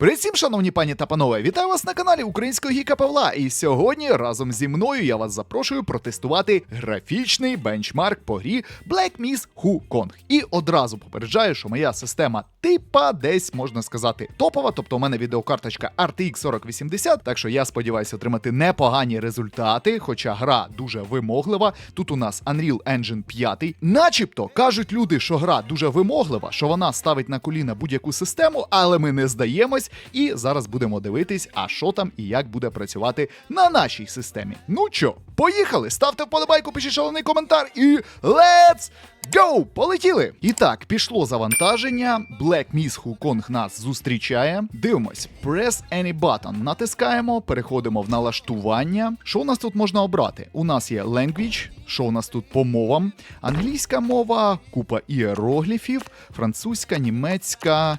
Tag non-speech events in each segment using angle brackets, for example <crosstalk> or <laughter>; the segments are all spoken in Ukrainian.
Привіт шановні пані та панове, вітаю вас на каналі Українського Гіка Павла. І сьогодні разом зі мною я вас запрошую протестувати графічний бенчмарк по грі Black Miss Wukong. І одразу попереджаю, що моя система типа десь можна сказати топова, тобто у мене відеокарточка RTX 4080, так що я сподіваюся отримати непогані результати, хоча гра дуже вимоглива. Тут у нас Unreal Engine 5. Начебто кажуть люди, що гра дуже вимоглива, що вона ставить на коліна будь-яку систему, але ми не здаємось. І зараз будемо дивитись, а що там і як буде працювати на нашій системі. Ну чо, поїхали! Ставте вподобайку, пишіть шалений коментар і let's go! Полетіли! І так, пішло завантаження. Black Miss Wukong нас зустрічає. Дивимось, press any button. Натискаємо, переходимо в налаштування. Що у нас тут можна обрати? У нас є language, що у нас тут по мовам? Англійська мова, купа іерогліфів, французька, німецька.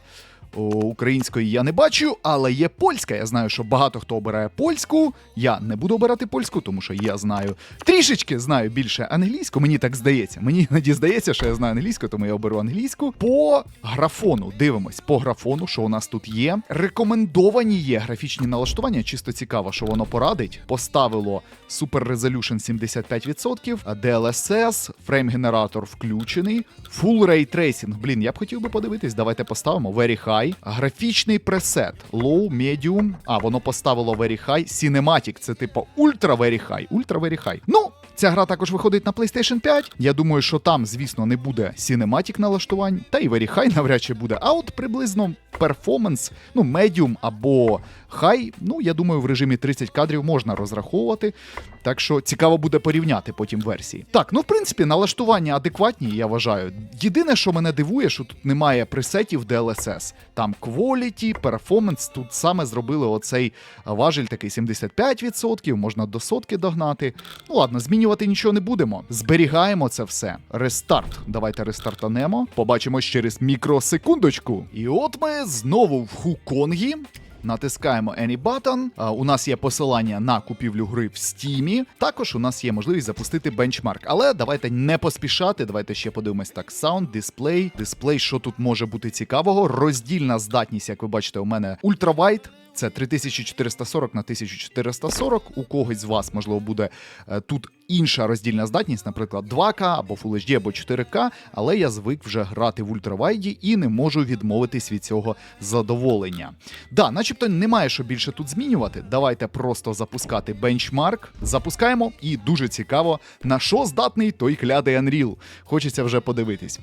Української я не бачу, але є польська. Я знаю, що багато хто обирає польську. Я не буду обирати польську, тому що я знаю трішечки знаю більше англійську. Мені так здається. Мені іноді здається, що я знаю англійську, тому я оберу англійську. По графону дивимось по графону, що у нас тут є. Рекомендовані є графічні налаштування. Чисто цікаво, що воно порадить. Поставило Super Resolution 75%, DLSS, фрейм-генератор включений, Full Ray Tracing. Блін, я б хотів би подивитись. Давайте поставимо Very High. Графічний пресет Low, Medium. А, воно поставило Very High. Cinematic. Це типу Ultra Very High. Ultra Very High. Ну, Ця гра також виходить на PlayStation 5. Я думаю, що там, звісно, не буде Cinematic налаштувань, та й Very High <laughs> навряд чи буде. А от приблизно перформанс, ну, Medium або High, ну, я думаю, в режимі 30 кадрів можна розраховувати. Так що цікаво буде порівняти потім версії. Так, ну в принципі, налаштування адекватні, я вважаю. Єдине, що мене дивує, що тут немає пресетів DLSS. Там Quality, Performance, тут саме зробили оцей важіль такий 75%, можна до сотки догнати. Ну ладно, змінювати нічого не будемо. Зберігаємо це все. Рестарт. Давайте рестартанемо. Побачимо через мікросекундочку. І от ми знову в Хуконгі. Натискаємо Any Button. У нас є посилання на купівлю гри в Стімі. Також у нас є можливість запустити бенчмарк. Але давайте не поспішати. Давайте ще подивимось так. Sound, дисплей. Дисплей, що тут може бути цікавого. Роздільна здатність, як ви бачите, у мене ультравайт. Це 3440 на 1440. У когось з вас, можливо, буде е, тут інша роздільна здатність, наприклад, 2К або Full HD, або 4К, але я звик вже грати в ультравайді і не можу відмовитись від цього задоволення. Да, начебто немає що більше тут змінювати. Давайте просто запускати бенчмарк. Запускаємо, і дуже цікаво, на що здатний той клядий Unreal. Хочеться вже подивитись.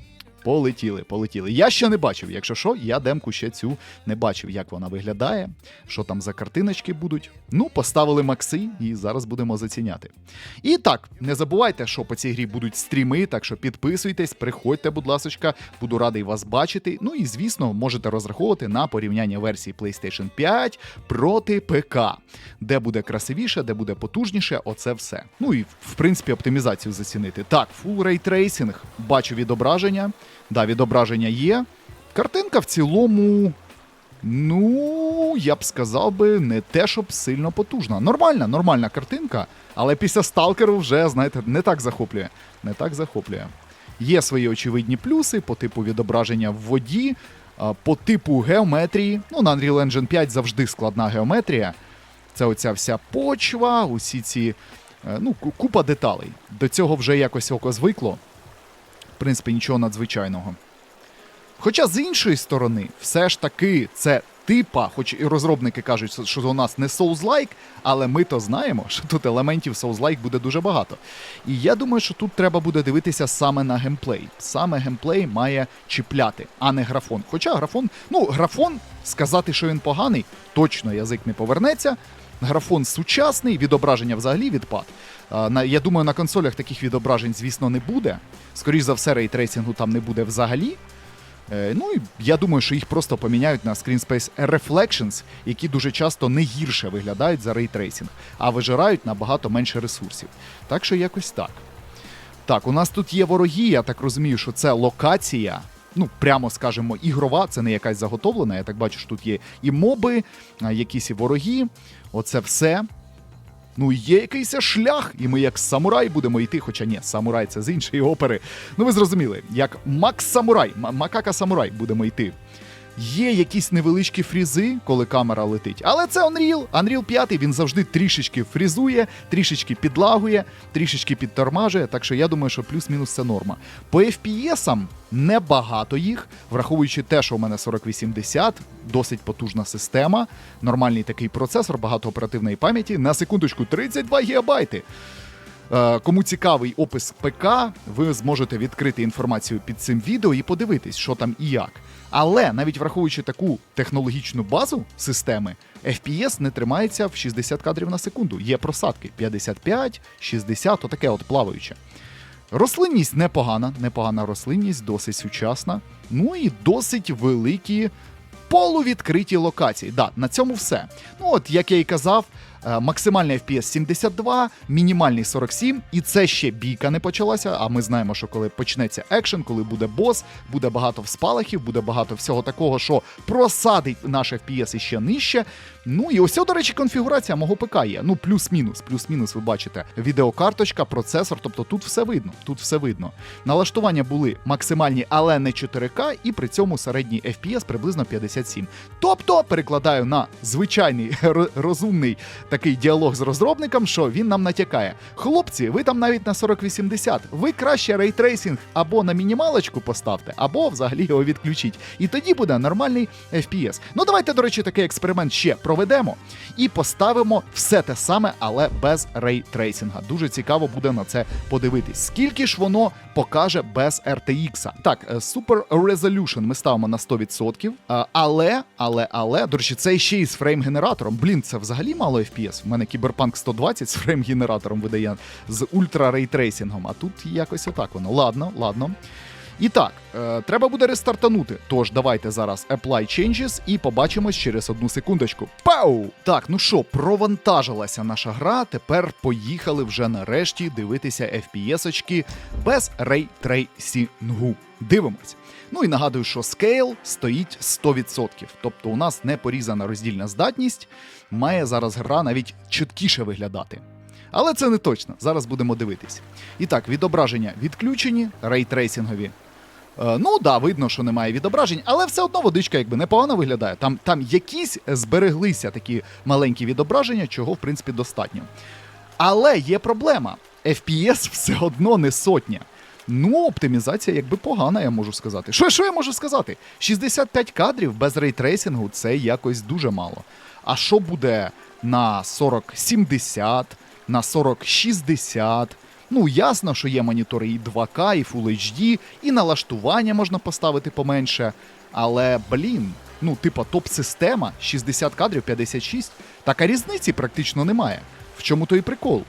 Полетіли, полетіли. Я ще не бачив. Якщо що, я демку ще цю не бачив, як вона виглядає, що там за картиночки будуть. Ну, поставили макси, і зараз будемо заціняти. І так, не забувайте, що по цій грі будуть стріми, так що підписуйтесь, приходьте, будь ласочка, буду радий вас бачити. Ну і звісно, можете розраховувати на порівняння версії PlayStation 5 проти ПК, де буде красивіше, де буде потужніше, оце все. Ну і в принципі оптимізацію зацінити. Так, Full Ray Tracing, бачу відображення. Да, відображення є. Картинка в цілому. Ну, я б сказав би, не те, щоб сильно потужна. Нормальна, нормальна картинка, але після сталкеру вже, знаєте, не так захоплює. Не так захоплює. Є свої очевидні плюси по типу відображення в воді, по типу геометрії. Ну, на Unreal Engine 5 завжди складна геометрія. Це оця вся почва, усі ці е, ну, купа деталей. До цього вже якось око звикло. В принципі, нічого надзвичайного. Хоча з іншої сторони, все ж таки, це типа, хоч і розробники кажуть, що у нас не Souls-like, але ми то знаємо, що тут елементів Souls-like буде дуже багато. І я думаю, що тут треба буде дивитися саме на геймплей. Саме геймплей має чіпляти, а не графон. Хоча графон, ну, графон, сказати, що він поганий, точно язик не повернеться. Графон сучасний, відображення взагалі відпад. Я думаю, на консолях таких відображень, звісно, не буде. Скоріше за все, рейтрейсингу там не буде взагалі. Е, ну і я думаю, що їх просто поміняють на Screen Space Reflections, які дуже часто не гірше виглядають за рейтрейсинг, а вижирають набагато менше ресурсів. Так що якось так. Так, у нас тут є вороги, я так розумію, що це локація. Ну, прямо скажемо, ігрова, це не якась заготовлена. Я так бачу, що тут є і моби, якісь і вороги. Оце все. Ну, є якийсь шлях, і ми як самурай будемо йти. Хоча ні, самурай це з іншої опери. Ну, ви зрозуміли, як Макс Самурай, Макака Самурай будемо йти. Є якісь невеличкі фрізи, коли камера летить. Але це Unreal. Unreal 5 він завжди трішечки фрізує, трішечки підлагує, трішечки підтормажує. Так що я думаю, що плюс-мінус це норма. По FPS небагато їх, враховуючи те, що у мене 4080, досить потужна система, нормальний такий процесор, багато оперативної пам'яті. На секундочку, 32 гігабайти. Е, Кому цікавий опис ПК, ви зможете відкрити інформацію під цим відео і подивитись, що там і як. Але навіть враховуючи таку технологічну базу системи, FPS не тримається в 60 кадрів на секунду. Є просадки 55, 60, отаке от плаваюче. Рослинність непогана, непогана рослинність, досить сучасна. Ну і досить великі полувідкриті локації. Да, на цьому все. Ну от, як я і казав, максимальний FPS 72, мінімальний 47, і це ще бійка не почалася. А ми знаємо, що коли почнеться екшен, коли буде бос, буде багато спалахів, буде багато всього такого, що просадить наш FPS іще нижче. Ну і ось, до речі, конфігурація мого ПК є. Ну, плюс-мінус, плюс-мінус, ви бачите. Відеокарточка, процесор, тобто тут все видно. Тут все видно. Налаштування були максимальні, але не 4К, і при цьому середній FPS приблизно 57. Тобто, перекладаю на звичайний <laughs> розумний діалог з розробником, що він нам натякає. Хлопці, ви там навіть на 4080, ви краще рейтрейсинг або на мінімалочку поставте, або взагалі його відключіть. І тоді буде нормальний FPS. Ну давайте, до речі, такий експеримент ще проведемо і поставимо все те саме, але без рейтрейсинга. Дуже цікаво буде на це подивитись. Скільки ж воно покаже без RTX? Так, е, Super Resolution ми ставимо на 100%. е, Але, але, але, до речі, це ще й з фрейм-генератором. Блін, це взагалі мало FPS. В мене Cyberpunk 120 з фрейм-генератором видає з ультра рейтрейсингом. А тут якось отак воно. Ладно, ладно. І так, е, треба буде рестартанути. Тож давайте зараз Apply Changes і побачимось через одну секундочку. Пау! Так, ну що, провантажилася наша гра. Тепер поїхали вже нарешті дивитися FPS-очки без рейтрейсінгу. Дивимось. Ну і нагадую, що scale стоїть 100%. Тобто у нас не порізана роздільна здатність, має зараз гра навіть чіткіше виглядати. Але це не точно. Зараз будемо дивитись. І так, відображення відключені, рейтрейсингові. Е, ну да, видно, що немає відображень, але все одно водичка якби непогано виглядає. Там, там якісь збереглися такі маленькі відображення, чого в принципі достатньо. Але є проблема: FPS все одно не сотня. Ну, оптимізація якби погана, я можу сказати. Що, що я можу сказати? 65 кадрів без рейтрейсингу це якось дуже мало. А що буде на 4070, на 4060? Ну, ясно, що є монітори і 2К, і Full HD, і налаштування можна поставити поменше. Але, блін, ну, типа, топ-система 60 кадрів 56, така різниці практично немає. В чому то і прикол?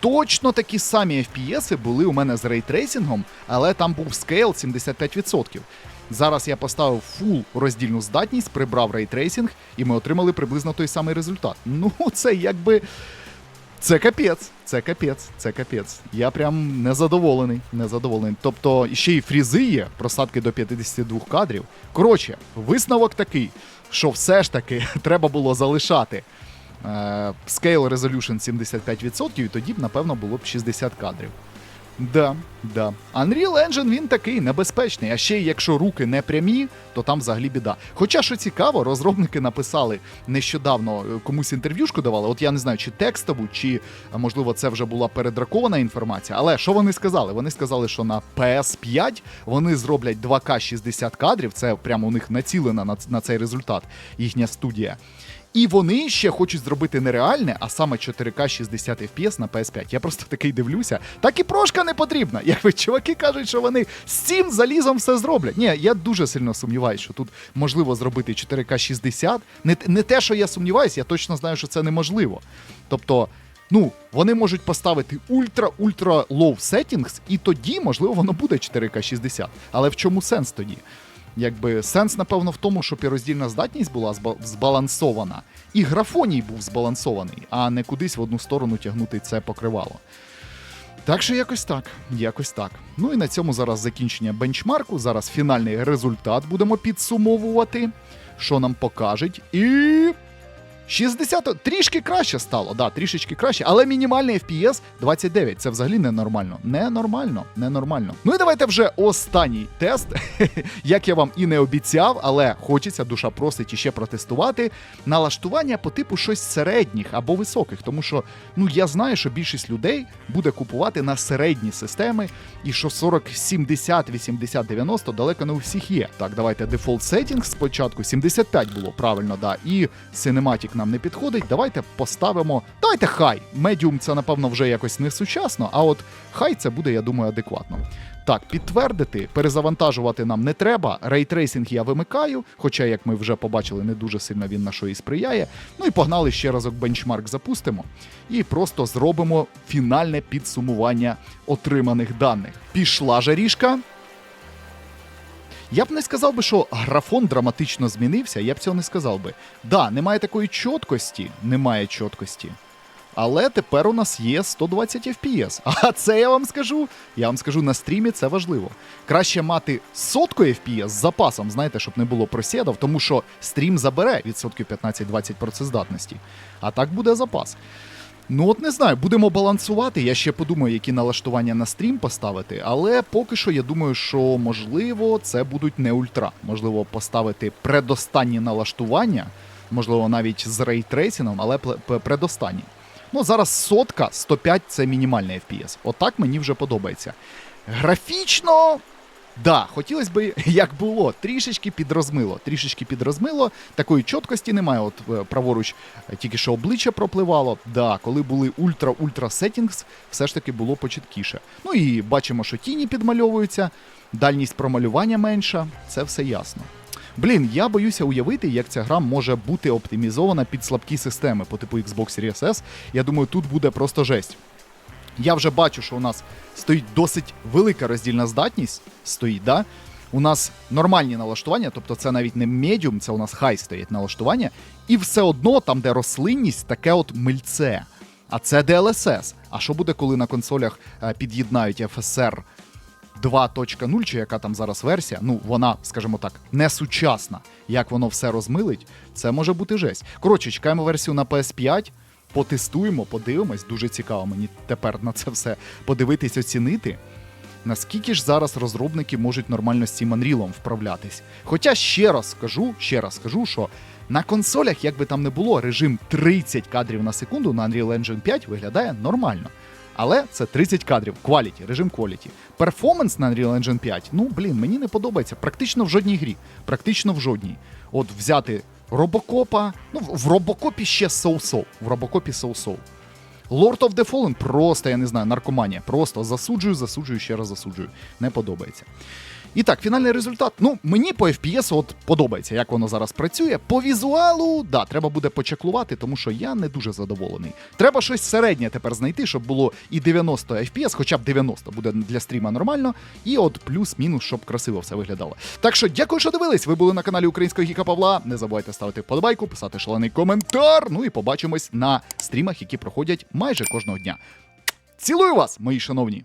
Точно такі самі FPS були у мене з рейтрейсингом, але там був скейл 75%. Зараз я поставив фул роздільну здатність, прибрав рейтрейсинг, і ми отримали приблизно той самий результат. Ну, це якби. Це капець, це капець, це капець. Я прям незадоволений. незадоволений. Тобто ще й фрізи є, просадки до 52 кадрів. Коротше, висновок такий, що все ж таки <laughs> треба було залишати Scale Resolution 75%, і тоді б, напевно, було б 60 кадрів. Да, да. Unreal Engine він такий небезпечний. А ще якщо руки не прямі, то там взагалі біда. Хоча, що цікаво, розробники написали нещодавно е, комусь інтерв'юшку давали. От я не знаю, чи текстову, чи можливо це вже була передракована інформація. Але що вони сказали? Вони сказали, що на PS5 вони зроблять 2К 60 кадрів. Це прямо у них націлена на, на цей результат їхня студія. І вони ще хочуть зробити нереальне, а саме 4К 60 FPS на PS5. Я просто такий дивлюся. Так і прошка не потрібна. Якби чуваки кажуть, що вони з цим залізом все зроблять. Ні, я дуже сильно сумніваюся, що тут можливо зробити 4К 60. Не, не те, що я сумніваюся, я точно знаю, що це неможливо. Тобто. Ну, вони можуть поставити ультра-ультра low settings, і тоді, можливо, воно буде 4К 60. Але в чому сенс тоді? Якби сенс, напевно, в тому, щоб і роздільна здатність була збалансована, і графоній був збалансований, а не кудись в одну сторону тягнути це покривало. Так що якось так, якось так. Ну і на цьому зараз закінчення бенчмарку. Зараз фінальний результат будемо підсумовувати, що нам покажуть. І 60 трішки краще стало, да, трішечки краще, але мінімальний FPS 29. Це взагалі ненормально. Ненормально, ненормально. Ну і давайте вже останній тест. <laughs> Як я вам і не обіцяв, але хочеться, душа просить іще протестувати. Налаштування по типу щось середніх або високих, тому що ну я знаю, що більшість людей буде купувати на середні системи, і що 40, 70, 80, 90 далеко не у всіх є. Так, давайте default settings спочатку. 75 було правильно, да. І Cinematic нам не підходить. Давайте поставимо. Давайте хай. Medium це, напевно, вже якось не сучасно, а от хай це буде, я думаю, адекватно. Так, підтвердити, перезавантажувати нам не треба. Рейтрейсинг я вимикаю, хоча, як ми вже побачили, не дуже сильно він на що і сприяє. Ну і погнали ще разок бенчмарк запустимо і просто зробимо фінальне підсумування отриманих даних. Пішла жарішка. Я б не сказав би, що графон драматично змінився, я б цього не сказав би. Да, немає такої чіткості, немає чіткості. Але тепер у нас є 120 FPS. <laughs> А це я вам скажу. Я вам скажу на стрімі це важливо. Краще мати сотку FPS з запасом, знаєте, щоб не було просідав, тому що стрім забере відсотків 15-20 працездатності. А так буде запас. Ну от не знаю, будемо балансувати. Я ще подумаю, які налаштування на стрім поставити, але поки що я думаю, що можливо це будуть не ультра. Можливо, поставити предостанні налаштування, можливо, навіть з рейтрейсингом, але предостанні. Ну, зараз сотка, 105 це мінімальний FPS. Отак мені вже подобається. Графічно. Да, хотілося б, <laughs> як було, трішечки підрозмило. Трішечки підрозмило. Такої чіткості немає. От е, праворуч е, тільки що обличчя пропливало. Да, коли були ультра-ультра сеттінгс, все ж таки було почіткіше. Ну і бачимо, що тіні підмальовуються, дальність промалювання менша, це все ясно. Блін, я боюся уявити, як ця гра може бути оптимізована під слабкі системи по типу Xbox Series S. Я думаю, тут буде просто жесть. Я вже бачу, що у нас стоїть досить велика роздільна здатність. Стоїть, да? У нас нормальні налаштування, тобто це навіть не медіум, це у нас хай стоять налаштування. І все одно там, де рослинність, таке от мильце. А це DLSS. А що буде, коли на консолях е, під'єднають FSR 2.0, чи яка там зараз версія, ну вона, скажімо так, не сучасна. Як воно все розмилить, це може бути жесть. Коротше, чекаємо версію на PS5, потестуємо, подивимось. Дуже цікаво мені тепер на це все подивитись, оцінити. Наскільки ж зараз розробники можуть нормально з цим Unreal вправлятись? Хоча ще раз скажу, ще раз скажу, що на консолях, як би там не було, режим 30 кадрів на секунду на Unreal Engine 5 виглядає нормально. Але це 30 кадрів, quality, режим quality. Перформанс на Unreal Engine 5, ну блін, мені не подобається. Практично в жодній грі. Практично в жодній. От взяти Робокопа, ну в Робокопі ще соу-соу. В Робокопі соу-соу. Lord of the Fallen просто, я не знаю, наркоманія. Просто засуджую, засуджую, ще раз засуджую. Не подобається. І так, фінальний результат. Ну, мені по FPS от подобається, як воно зараз працює. По візуалу, да, треба буде почеклувати, тому що я не дуже задоволений. Треба щось середнє тепер знайти, щоб було і 90 FPS, хоча б 90 буде для стріма нормально, і от плюс-мінус, щоб красиво все виглядало. Так що дякую, що дивились. Ви були на каналі Українського Гіка Павла. Не забувайте ставити вподобайку, писати шалений коментар. Ну і побачимось на стрімах, які проходять майже кожного дня. Цілую вас, мої шановні!